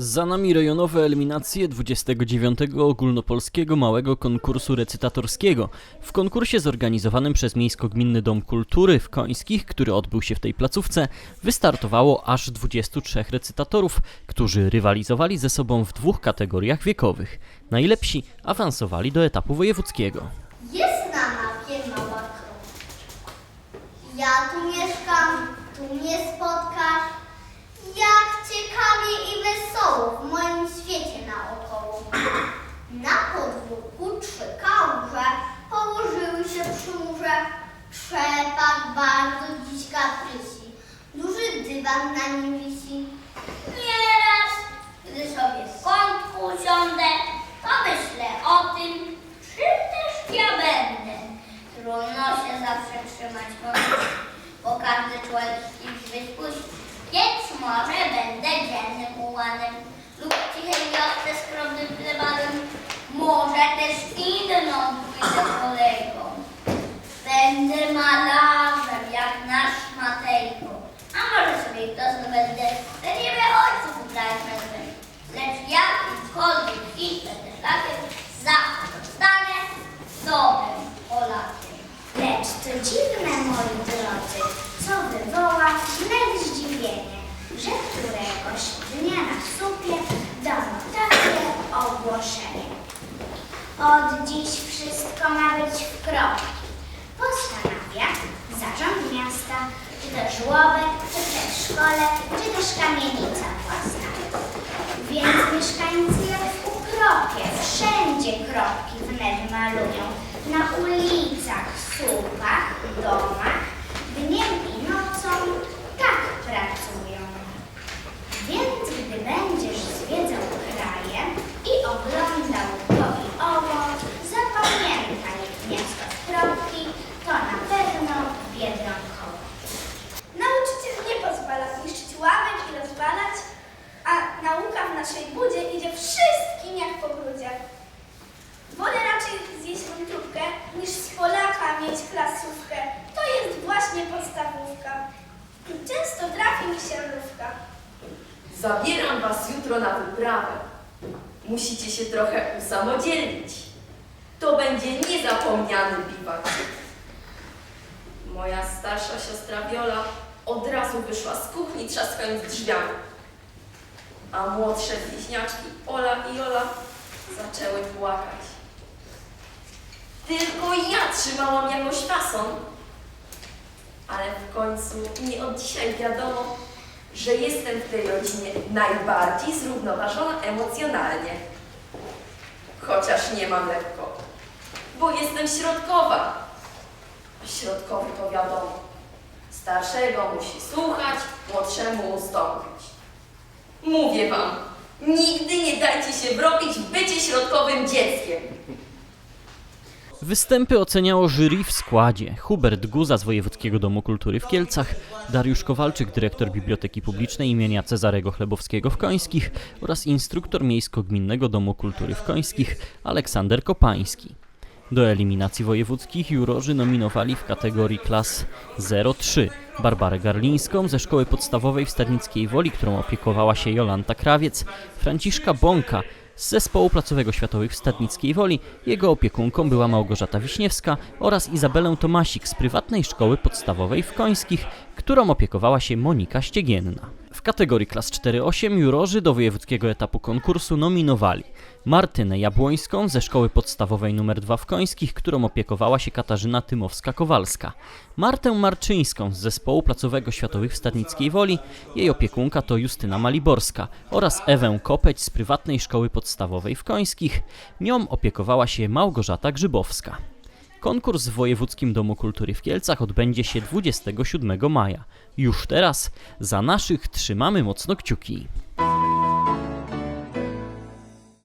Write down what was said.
Za nami rejonowe eliminacje 29. ogólnopolskiego małego konkursu recytatorskiego. W konkursie zorganizowanym przez Miejsko-Gminny Dom Kultury w Końskich, który odbył się w tej placówce, wystartowało aż 23 recytatorów, którzy rywalizowali ze sobą w dwóch kategoriach wiekowych. Najlepsi awansowali do etapu wojewódzkiego. Jest na mapie mała. Ja tu mieszkam, tu mnie Na podwórku trzy kałuże położyły się przy murze. Trzepak bardzo dziś kaprysi. Duży dywan na nim wisi. Nieraz, gdy sobie w kątku usiądę, to myślę o tym, czym też ja będę. Trudno się zawsze trzymać wokół, bo każdy człowiek kimś wypuści. Więc może będę dziennym ułanem Może też inną pójdę kolejką. Będę malarzem Od dziś wszystko ma być w kropki. Postanawia zarząd miasta, czy to żłobek, czy też szkole, czy też kamienica własna. Więc mieszkańcy jak w ukropie, wszędzie kropki wnet malują. Na ulicach, słupach, Często trafi mi się rówka. Zabieram was jutro na wyprawę. Musicie się trochę usamodzielnić. To będzie niezapomniany biwak. Moja starsza siostra Wiola od razu wyszła z kuchni, trzaskając drzwiami. A młodsze bliźniaczki Ola i Ola zaczęły płakać. Tylko ja trzymałam jakoś fason. Ale w końcu nie od dzisiaj wiadomo, że jestem w tej rodzinie najbardziej zrównoważona emocjonalnie. Chociaż nie mam lekko, bo jestem środkowa. Środkowy to wiadomo. Starszego musi słuchać, młodszemu ustąpić. Mówię wam, nigdy nie dajcie się wrobić w bycie środkowym dzieckiem. Występy oceniało jury w składzie. Hubert Guza z Wojewódzkiego Domu Kultury w Kielcach, Dariusz Kowalczyk, dyrektor Biblioteki Publicznej imienia Cezarego Chlebowskiego w Końskich oraz instruktor Miejsko-Gminnego Domu Kultury w Końskich Aleksander Kopański. Do eliminacji wojewódzkich jurorzy nominowali w kategorii klas 03 Barbarę Garlińską ze szkoły podstawowej w Stadnickiej Woli, którą opiekowała się Jolanta Krawiec, Franciszka Bąka z zespołu placówek oświatowych w Stadnickiej Woli. Jego opiekunką była Małgorzata Wiśniewska oraz Izabelę Tomasik z prywatnej szkoły podstawowej w Końskich, którą opiekowała się Monika Ściegienna. W kategorii klas 4-8 jurorzy do wojewódzkiego etapu konkursu nominowali Martynę Jabłońską ze szkoły podstawowej nr 2 w Końskich, którą opiekowała się Katarzyna Tymowska-Kowalska, Martę Marczyńską z zespołu placówek oświatowych w Stadnickiej Woli, jej opiekunka to Justyna Maliborska oraz Ewę Kopeć z prywatnej szkoły podstawowej w Końskich, nią opiekowała się Małgorzata Grzybowska. Konkurs w Wojewódzkim Domu Kultury w Kielcach odbędzie się 27 maja. Już teraz za naszych trzymamy mocno kciuki.